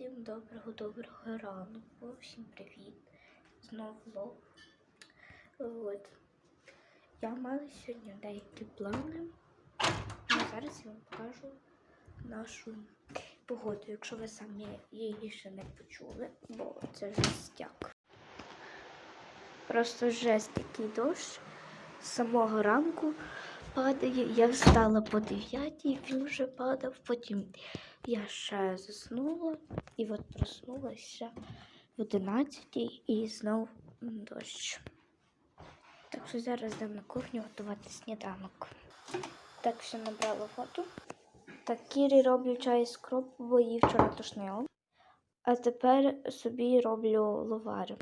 Всім доброго, доброго ранку, всім привіт. Знову влог. От. Я мала сьогодні деякі плани. Але зараз я вам покажу нашу погоду, якщо ви самі її ще не почули, бо це жестяк. Просто жесть такий дощ з самого ранку падає. Я встала по 9, він вже падав, потім я ще заснула і от проснулася в 11 і знов дощ. Так що зараз йдемо на кухню готувати сніданок. Так, все набрала воду. Так, Кірі роблю чай з кропу, бо її вчора тошнило. А тепер собі роблю ловари.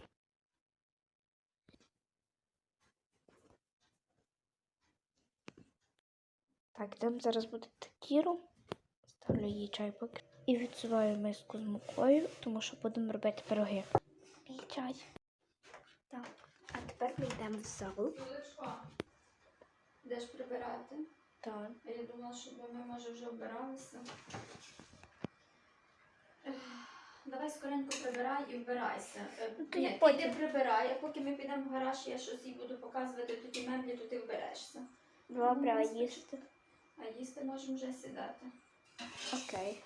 Так, йдемо зараз буде Кіру. Ставлю їй чай поки. І відсуваю миску з мукою, тому що будемо робити пироги. Мій чай. Так, а тепер ми йдемо в зал. Юлечко, прибирати? Так. Я думала, що ми може вже вбиралися. Ех, Давай скоренько прибирай і вбирайся. Е, Ну, Ні, я ти йди прибирай, а поки ми підемо в гараж, я щось їй буду показувати, тоді меблі, то ти вберешся. Добре, а Ну, їсти. А їсти можемо вже сідати. Окей.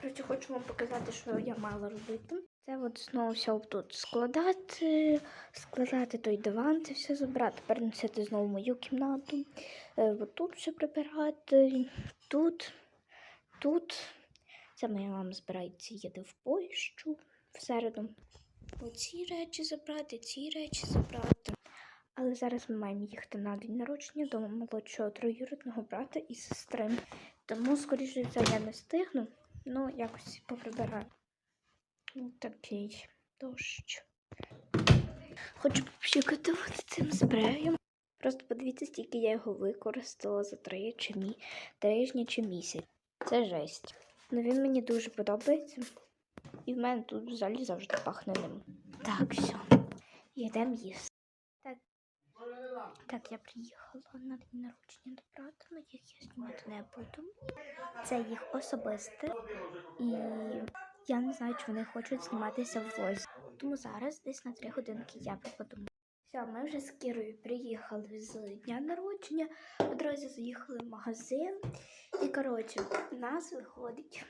Коротше, хочу вам показати, що я мала робити. Це от знову все тут складати, складати той диван, це все забрати, переносити знову в мою кімнату. Е, тут все прибирати, тут, тут. Це моя мама збирається їде в Польщу в середу. Оці речі забрати, ці речі забрати. Але зараз ми маємо їхати на день народження до молодшого троюрідного брата і сестри. Тому, скоріше за я не встигну. Ну, якось поприбираю. Ну, такий дощ. Хочу попшикати цим спреєм. Просто подивіться, скільки я його використала за три чи мі... тижні чи місяць. Це жесть. Ну він мені дуже подобається. І в мене тут взагалі завжди пахне ним. Так, все. Йдемо їсти. Так. Я приїхала на день народження до брата, на яких я знімати не буду. Це їх особисте. І я не знаю, чи вони хочуть зніматися в влозі. Тому зараз десь на три годинки я попаду. Все, ми вже з Кірою приїхали з дня народження, одразу заїхали в магазин. І коротше, у нас виходить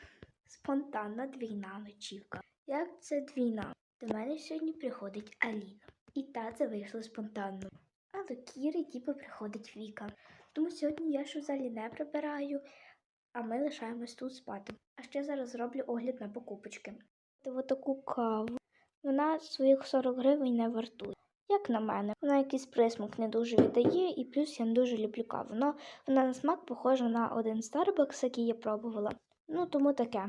спонтанна двійна ночівка. Як це двійна? До мене сьогодні приходить Аліна. І та це вийшло спонтанно. А до Кіри типу приходить Віка. Тому сьогодні я ж взагалі не прибираю, а ми лишаємось тут спати. А ще зараз зроблю огляд на покупочки. Ось таку каву. Вона своїх 40 гривень не вартує. Як на мене, вона якийсь присмак не дуже віддає, і плюс я не дуже люблю каву. Но вона на смак похожа на один Starbucks, який я пробувала. Ну, тому таке.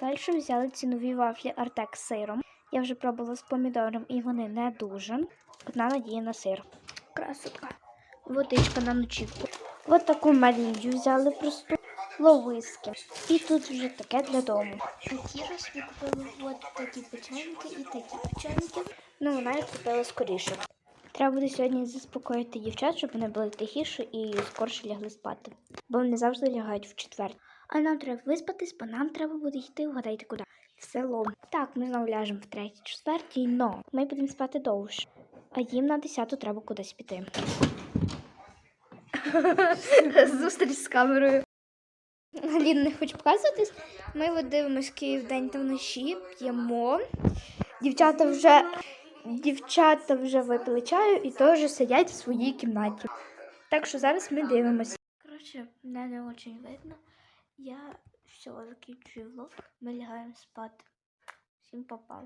Далі взяли ці нові вафлі Артек з сиром. Я вже пробувала з помідором, і вони не дуже. Одна надія на сир. Красотка. Водичка на ночівку. Ось таку Марію взяли просто ловиски. І тут вже таке для дому. А Кіра собі купила от такі печеньки і такі печеньки. Ну, вона їх купила скоріше. Треба буде сьогодні заспокоїти дівчат, щоб вони були тихіше і скорше лягли спати. Бо вони завжди лягають в четвер. А нам треба виспатись, бо нам треба буде йти вгадайте куди. В село. Так, ми знову ляжемо в третій, четвертій, но ми будемо спати довше. А їм на десяту треба кудись піти. Зустріч з камерою. Лін не хоче показуватись. Ми от дивимось Київ день та вночі, п'ємо. Дівчата вже, дівчата вже випили чаю і теж сидять в своїй кімнаті. Так що зараз ми дивимося. Коротше, мене не дуже видно. Я все закінчую влог. Ми лягаємо спати. Всім па-па.